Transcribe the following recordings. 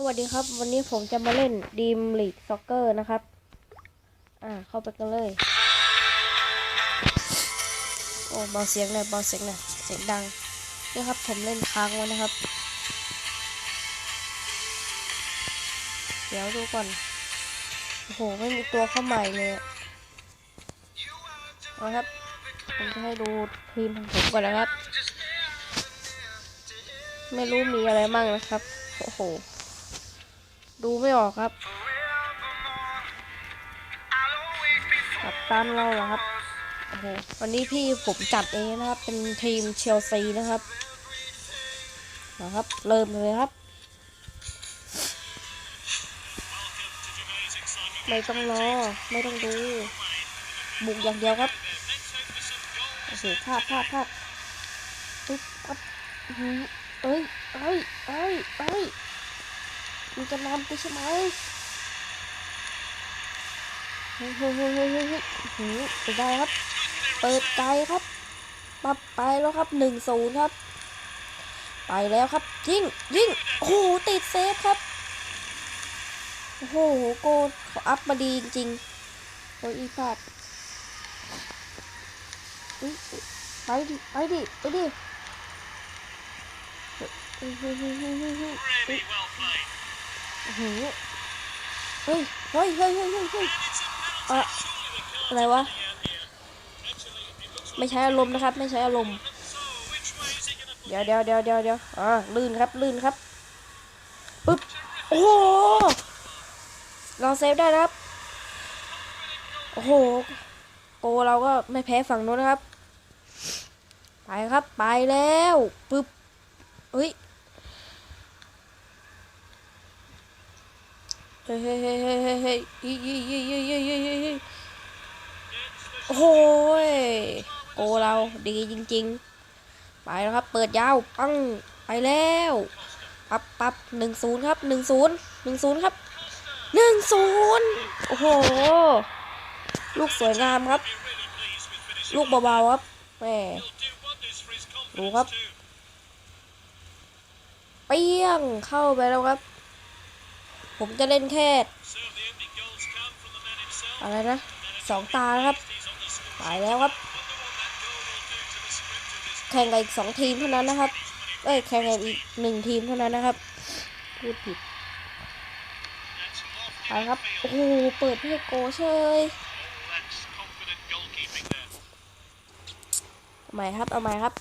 สวัสดีครับ วันนี้ผมจะมาเล่นดีมลีกซ็อกเกอร์นะครับ อ่า เข้าไปกันเลย โอ้เบาเสียงหน่อยเบาเสียงหน่อยเสียงดังนี่ครับ ผมเล่นค้างไว้นะครับ เดี๋ยวดูก่อน โอ้โห ไม่มีตัวเข้าใหม่เลยอะครับ ผมจะให้ดูทีมของผมก่อนนะครับ ไม่รู้มีอะไรบ้างนะครับ โอ้โห ดูไม่ออกครับกับตันเราเหรอครับโอ้โหวันนี้พี่ผมจัดเองนะครับ เป็นทีมเชลซีนะครับนะครับ เริ่มเลยครับ ไม่ต้องรอ ไม่ต้องดูบุกอย่างเดียวครับโอ้โหพลาดพลาดพลาดปึ๊บปั๊บเอ้ยเอ้ยเอ้ยเอ้ย มึงจะนำกูใช่ไหมเฮ้ยเฮ้ยเฮ้ยเฮ้ยเฮ้ยเฮ้ยอื้อหือไปได้ครับ เปิดไกลครับปับไปแล้วครับหนึ่งศูนย์ครับ ไปแล้วครับ ยิงยิงโอ้โหติดเซฟครับ โอ้โหโกนเขาอัพมาดีจริงๆโอ้ยอีพลาดไปดิไปดิไปดิเฮ้ยเฮ้ยเฮ้ยเฮ้ยเฮ้ย โอ้โหเฮ้ยเฮ้ยเฮ้ยเฮ้ยเฮ้ยอะอะไรวะ ไม่ใช้อารมณ์นะครับ ไม่ใช้อารมณ์ เดี๋ยวเดี๋ยวเดี๋ยวเดี๋ยวเดี๋ยวอ่าลื่นครับ ลื่นครับ ปึ๊บ โอ้โห เราเซฟได้ครับ โอ้โห โกเราก็ไม่แพ้ฝั่งนู้นนะครับ ไปครับ ไปแล้ว ปึ๊บเฮ้ย ฮ้ยเฮ้ยเฮ้ยเฮ้ยเฮ้ยเฮ้ยยี่ยี่ยี่ยี่ยี่ยี่ยี่ยี่โอ้ยโกเราดีจริง ๆ ไปแล้วครับ เปิดยาว ปัง ไปแล้ว ปับปับหนึ่งศูนย์ครับหนึ่งศูนย์หนึ่งศูนย์ครับหนึ่งศูนย์โอ้โห ลูกสวยงามครับ ลูกเบาๆครับแหมดูครับ เปี้ยงเข้าไปแล้วครับ ผมจะเล่นแค่ อะไรนะสองตาครับไปแล้วครับ แข่งกับอีกสองทีมเท่านั้นนะครับ เอ้ยแข่งกับอีกหนึ่งทีมเท่านั้นนะครับพูดผิดไปครับ โอ้โห เปิดให้โกเชยเอาใหม่ครับ เอาใหม่ครับ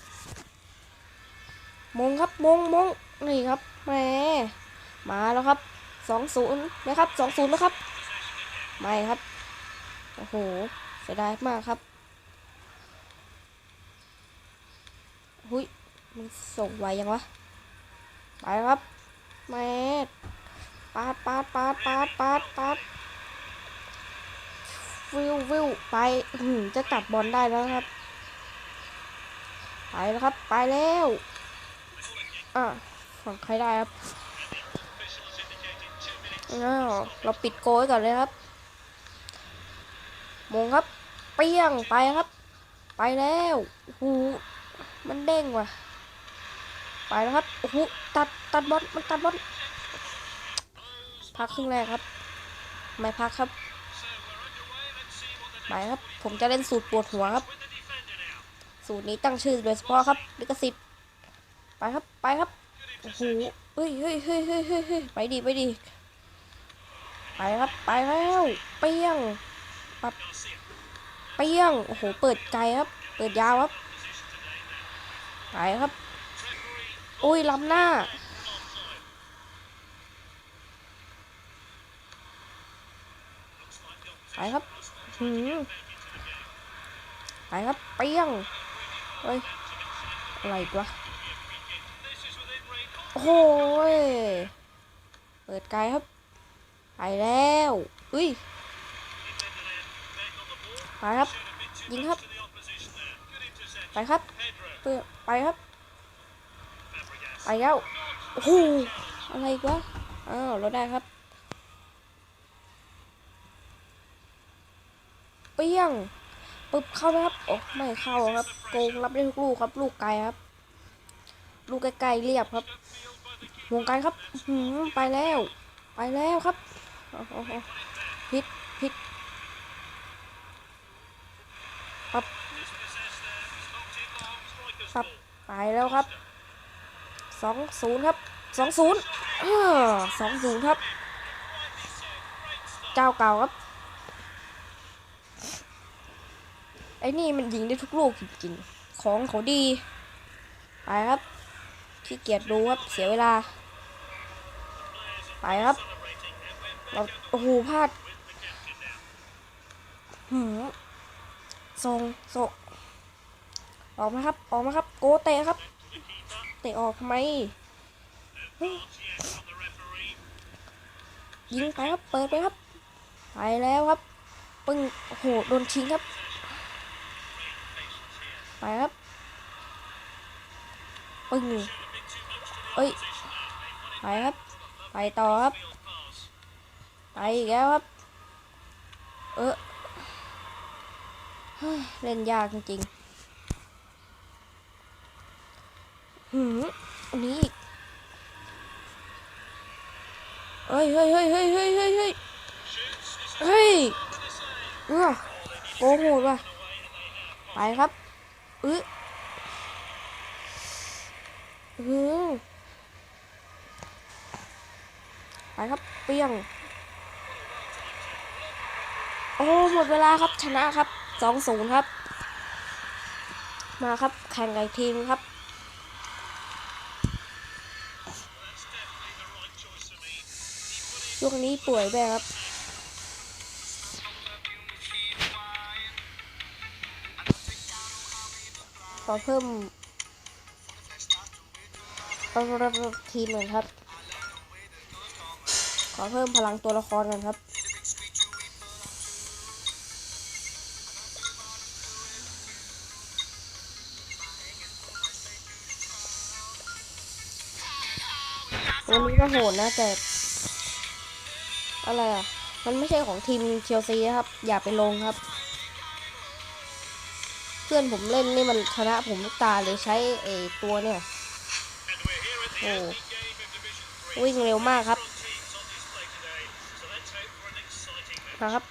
มงครับ มงมงนี่ครับ แหม มาแล้วครับ สองศูนย์นะครับสองศูนย์นะครับ ไม่ครับ โอ้โห เสียดายมากครับ หุยมันส่งไวยังวะ ไปครับแม่ปาดปาดปาดปาดปาดปาดวิววิวไปหืมจะตัดบอลได้แล้วครับ ไปแล้วครับ ไปแล้ว อะฝั่งใครได้ครับ อ้าวเราปิดโกยก่อนเลยครับมงครับ เปี้ยงไปครับ ไปแล้วโอ้โหมันเด้งว่ะ ไปแล้วครับโอ้โหตัดตัดบอลมันตัดบอลพักครึ่งแรกครับ ไม่พักครับ ไปครับ ผมจะเล่นสูตรปวดหัวครับ สูตรนี้ตั้งชื่อโดยเฉพาะครับลิขสิทธิ์ไปครับ ไปครับ โอ้โหเฮ้ยเฮ้ยเฮ้ยเฮ้ยเฮ้ยไปดีไปดี ไปครับไปแล้วเปี้ยงปับเปี้ยงโอ้โหเปิดไกลครับ เปิดยาวครับไปครับอุ้ยล้ำหน้าไปครับหืมไปครับเปี้ยงเฮ้ยอะไรกวะโอ้ยเปิดไกลครับ ไปแล้วอุ้ยไปครับยิงครับ ไปครับเปิดไปครับ ไปแล้วโอ้โหอะไรกวะอ้าวเราได้ครับ เปี้ยงปึ๊บเข้าไหมครับโอ้ไม่เข้าครับโกงรับได้ทุกลูกครับ ลูกไกลครับ ลูกไกลๆเรียบครับวงไกลครับหือไปแล้ว ไปแล้วครับ โอ้โหพิษพิษปับปับไปแล้วครับสองศูนย์ครับสองศูนย์เออสองศูนย์ครับ เจ้าเก่าครับ ไอ้นี่มันยิงได้ทุกลูกจริงๆ ของเขาดี ไปครับขี้เกียจดูครับ เสียเวลา ไปครับ เราโอ้โหพลาดหืมทรงโซออกมาครับ ออกมาครับ โกเตะครับ เตะออกทำไมยยิงไปครับ เปิดไปครับ ไปแล้วครับ ปึ้งโอ้โหโดนชิงครับ ไปครับ ปึ้งเอ้ย ไปครับ ไปต่อครับ ไปอีกแล้วครับ เออเล่นยากจริงๆหืมอันนี้อีกเฮ้ยเฮ้ยเฮ้ยเฮ้ยเฮ้ยเฮ้ยเฮ้ยเฮ้ยเออโกงโหดว่ะ ไปครับเอออือไปครับ เปียง โอ้หมดเวลาครับชนะครับสองศูนย์ครับ มาครับแข่งกับทีมครับช่วงนี้ป่วยไปครับขอเพิ่มทีมหน่อยครับ ขอเพิ่มพลังตัวละครกันครับ โหดนะแต่ อะไรอะ มันไม่ใช่ของทีมเชลซีนะครับ อย่าไปลงครับ เพื่อนผมเล่นนี่มันชนะผมทุกตาเลยใช้เอตัวเนี่ยโอ้วิ่งเร็วมากครับนะครับ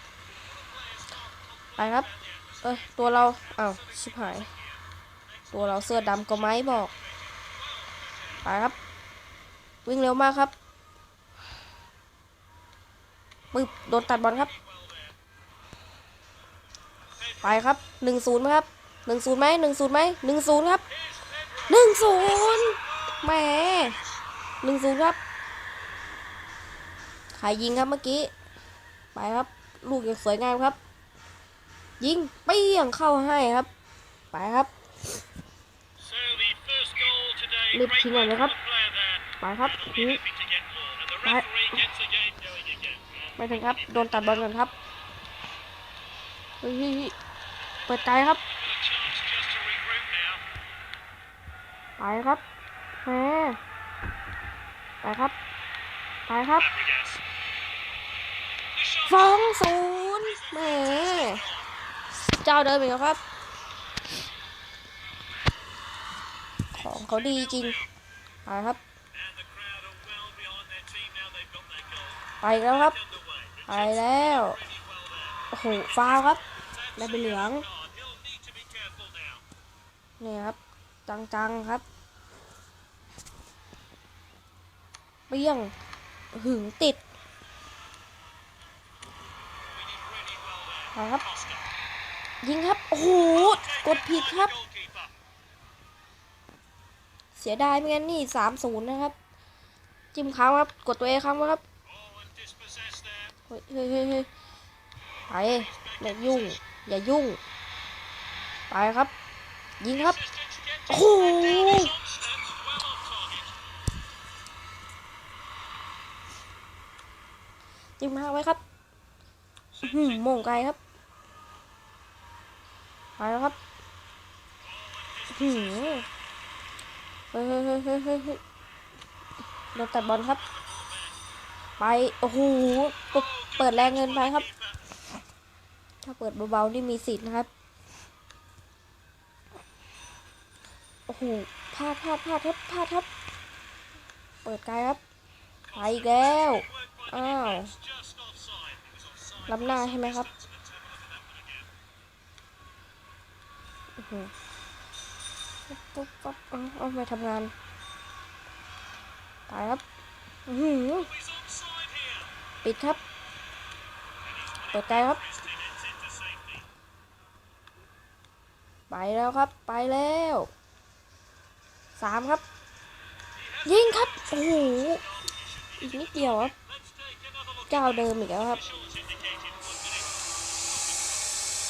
ไปครับ เอ้ย ตัวเราอ้าวชิบหาย ตัวเราเสื้อดำก็ไม้บอก ไปครับ วิ่งเร็วมากครับปึ๊บโดนตัดบอลครับ ไปครับหนึ่งศูนย์ไหมครับหนึ่งศูนย์ไหมหนึ่งศูนย์ไหมหนึ่งศูนย์ครับหนึ่งศูนย์แหมหนึ่งศูนย์ครับใครยิงครับเมื่อกี้ ไปครับ ลูกอย่างสวยงามครับ ยิงเปี้ยงเข้าให้ครับ ไปครับรีบทิ้งก่อนเลยครับ ไปครับหือไปไม่ถึงครับ โดนตัดบอลก่อนครับเฮ้ยเฮ้ยเฮ้ยเปิดใจครับ ไปครับแหมไปครับ ไปครับสองศูนย์แหมเจ้าเดิมอีกแล้วครับ ของเขาดีจริงไปครับ ไปแล้วครับไปแล้ว โอ้โห ฟาวครับ ได้เป็นเหลือง นี่ครับ จังๆครับ เปี้ยง หึงติดครับ ยิงครับ โอ้โห กดผิดครับ เสียดายไม่งั้นนี่สามศูนย์นะครับ จิ้มค้างครับ กดตัวเองค้างไว้ครับ เฮ้ยเฮ้ยเฮ้ยไปอย่ายุ่ง อย่ายุ่ง ไปครับ ยิงครับ โอ้โหจิ้มาไว้ครับหืมมงไกลครับไปแล้วครับหือเฮ้ยเฮ้ยเฮ้ยเฮ้ยเฮ้ยเฮ้ยโดนตัดบอลครับ ไป โอ้โห เปิดแรงเงินไปครับ ถ้าเปิดเบาๆนี่มีสิทธิ์นะครับ โอ้โหพลาดพลาดพลาดครับพลาดครับ เปิดไกลครับ ไปอีกแล้ว อ้าวล้ำหน้าใช่ไหมครับอื้อหือปุ๊บปั๊บเอาเอาไม่ทำงานไปครับ อื้อ ปิดครับเปิดไกลครับ ไปแล้วครับ ไปแล้วสามครับ ยิงครับ โอ้โห อีกนิดเดียวครับ เจ้าเดิมอีกแล้วครับ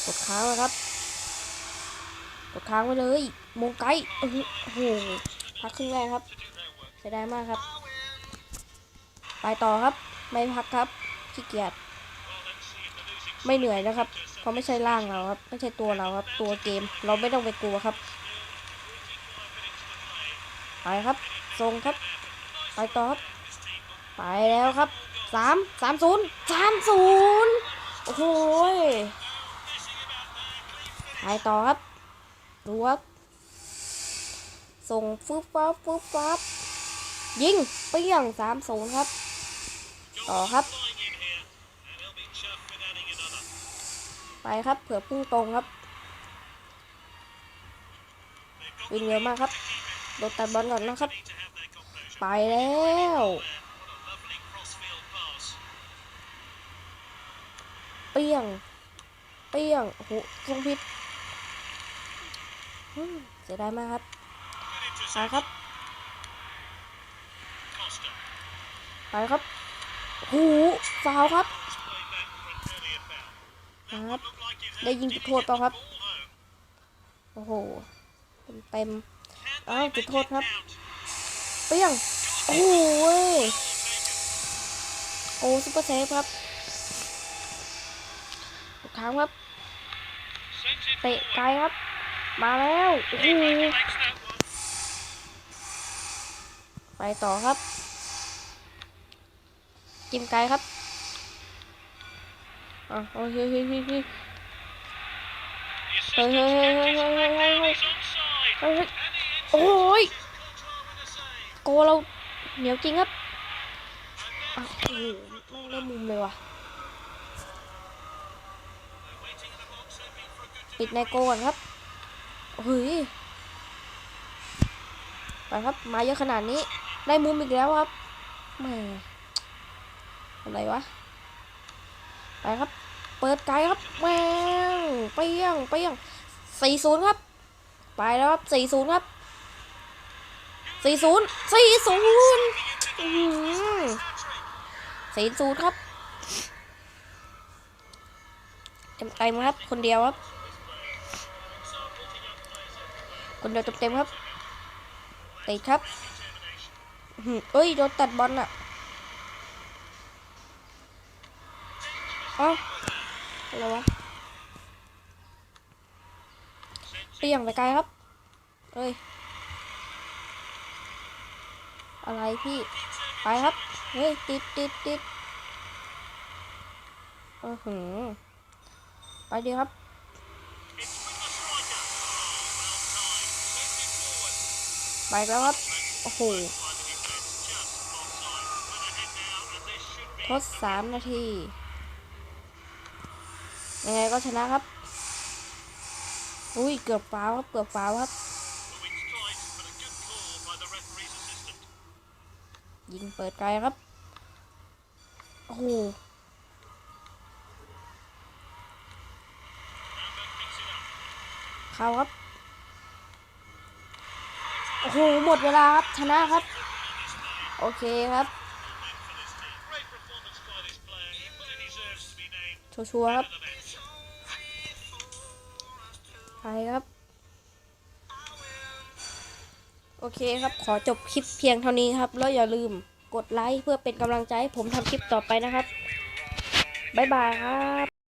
กดค้างแล้วครับ กดค้างไว้เลย มงไกโอ้โหโอ้โหพักครึ่งแรกครับเสียดายมากครับ ไปต่อครับ ไม่พักครับขี้เกียจไม่เหนื่อยนะครับ เพราะไม่ใช่ร่างเราครับ ไม่ใช่ตัวเราครับ ตัวเกม เราไม่ต้องไปกลัวครับ ไปครับทรงครับ ไปต่อครับ ไปแล้วครับสามสามศูนย์สามศูนย์โอ้โหไปต่อครับดูครับ ส่งฟึบฟับฟึบฟับยิงเปี้ยงสามศูนย์ครับ ต่อครับ ไปครับเผื่อพุ่งตรงครับวิ่งเร็วมากครับโดนตัดบอลก่อนนะครับ ไปแล้วเปี้ยงเปี้ยงโอ้โหทรงพิษเสียดายมากครับไปครับไปครับ หูฟาวครับครับ ได้ยิงจุดโทษเปล่าครับ โอ้โหเต็มเต็มอ้าวจุดโทษครับเปี้ยงโอ้โหยโอ้ซุปเปอร์เซฟครับอีกครั้งครับ เตะไกลครับ มาแล้วโอ้โหไปต่อครับ จิ้มไกครับอะโอเคเฮ้ยเฮ้ยเฮ้ยเฮ้ยเฮ้ยเฮ้ยเฮ้ยเฮ้ยเฮ้ยเฮ้ยเฮ้ยโอ้ยโกเราเหนียวจริงครับอ้าวโอ้โหไม่ได้มุมเลยว่ะปิดในโกก่อนครับเฮ้ยไปครับ มาเยอะขนาดนี้ ได้มุมอีกแล้วครับแม่ อะไรวะ ไปครับ เปิดไกลครับแมวเปี้ยงเปี้ยงสี่ศูนย์ครับ ไปแล้วครับสี่ศูนย์ครับสี่ศูนย์สี่ศูนย์สี่ศูนย์ครับเต็มเต็มครับ คนเดียวครับ คนเดียวเต็มเต็มครับติดครับเอ้ยโดนตัดบอลอะ เอ้าอะไรวะเปียงไปไกลครับเอ้ย อะไรพี่ ไปครับ เฮ้ย ติดติดติดเออหือ ไปดีครับ ไปแล้วครับ โอ้โหทดสามนาที ยังไงก็ชนะครับ อุ้ยเกือบฟาวครับเกือบฟาวครับ ยิงเปิดไกลครับ โอ้โหเข้าครับ โอ้โหหมดเวลาครับชนะครับ โอเคครับชัวร์ครับ ไปครับ โอเคครับขอจบคลิปเพียงเท่านี้ครับ แล้วอย่าลืมกดไลค์เพื่อเป็นกำลังใจให้ผมทำคลิปต่อไปนะครับ บ๊ายบายครับ